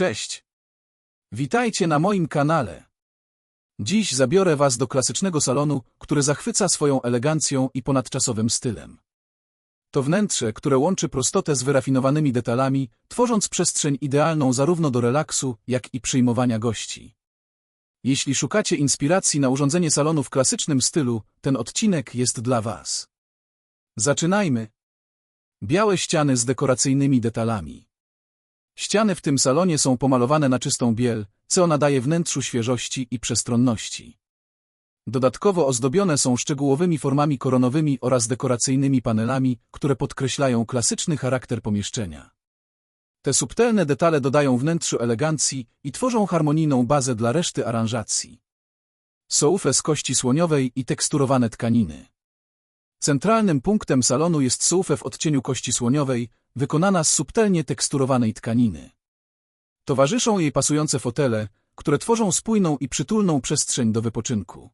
Cześć! Witajcie na moim kanale. Dziś zabiorę Was do klasycznego salonu, który zachwyca swoją elegancją i ponadczasowym stylem. To wnętrze, które łączy prostotę z wyrafinowanymi detalami, tworząc przestrzeń idealną zarówno do relaksu, jak i przyjmowania gości. Jeśli szukacie inspiracji na urządzenie salonu w klasycznym stylu, ten odcinek jest dla Was. Zaczynajmy. Białe ściany z dekoracyjnymi detalami. Ściany w tym salonie są pomalowane na czystą biel, co nadaje wnętrzu świeżości i przestronności. Dodatkowo ozdobione są szczegółowymi formami koronowymi oraz dekoracyjnymi panelami, które podkreślają klasyczny charakter pomieszczenia. Te subtelne detale dodają wnętrzu elegancji i tworzą harmonijną bazę dla reszty aranżacji. Soufę z kości słoniowej i teksturowane tkaniny. Centralnym punktem salonu jest soufę w odcieniu kości słoniowej, wykonana z subtelnie teksturowanej tkaniny. Towarzyszą jej pasujące fotele, które tworzą spójną i przytulną przestrzeń do wypoczynku.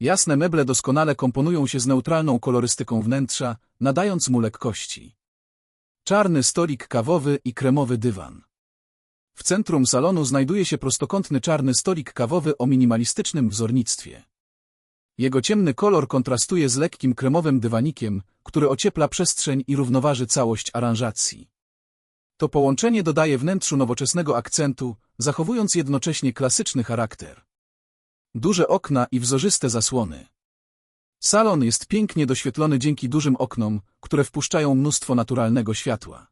Jasne meble doskonale komponują się z neutralną kolorystyką wnętrza, nadając mu lekkości. Czarny stolik kawowy i kremowy dywan. W centrum salonu znajduje się prostokątny czarny stolik kawowy o minimalistycznym wzornictwie. Jego ciemny kolor kontrastuje z lekkim kremowym dywanikiem, który ociepla przestrzeń i równoważy całość aranżacji. To połączenie dodaje wnętrzu nowoczesnego akcentu, zachowując jednocześnie klasyczny charakter. Duże okna i wzorzyste zasłony. Salon jest pięknie doświetlony dzięki dużym oknom, które wpuszczają mnóstwo naturalnego światła.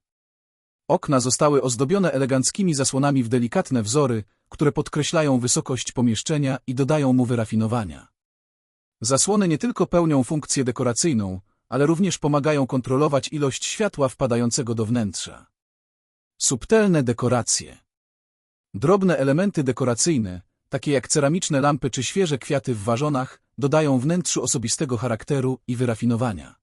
Okna zostały ozdobione eleganckimi zasłonami w delikatne wzory, które podkreślają wysokość pomieszczenia i dodają mu wyrafinowania. Zasłony nie tylko pełnią funkcję dekoracyjną, ale również pomagają kontrolować ilość światła wpadającego do wnętrza. Subtelne dekoracje. Drobne elementy dekoracyjne, takie jak ceramiczne lampy czy świeże kwiaty w wazonach, dodają wnętrzu osobistego charakteru i wyrafinowania.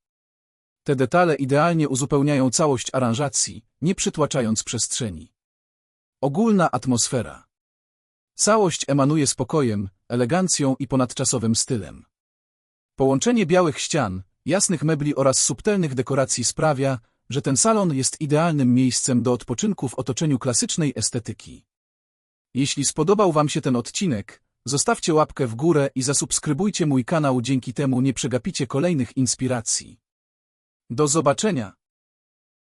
Te detale idealnie uzupełniają całość aranżacji, nie przytłaczając przestrzeni. Ogólna atmosfera. Całość emanuje spokojem, elegancją i ponadczasowym stylem. Połączenie białych ścian, jasnych mebli oraz subtelnych dekoracji sprawia, że ten salon jest idealnym miejscem do odpoczynku w otoczeniu klasycznej estetyki. Jeśli spodobał Wam się ten odcinek, zostawcie łapkę w górę i zasubskrybujcie mój kanał, dzięki temu nie przegapicie kolejnych inspiracji. Do zobaczenia!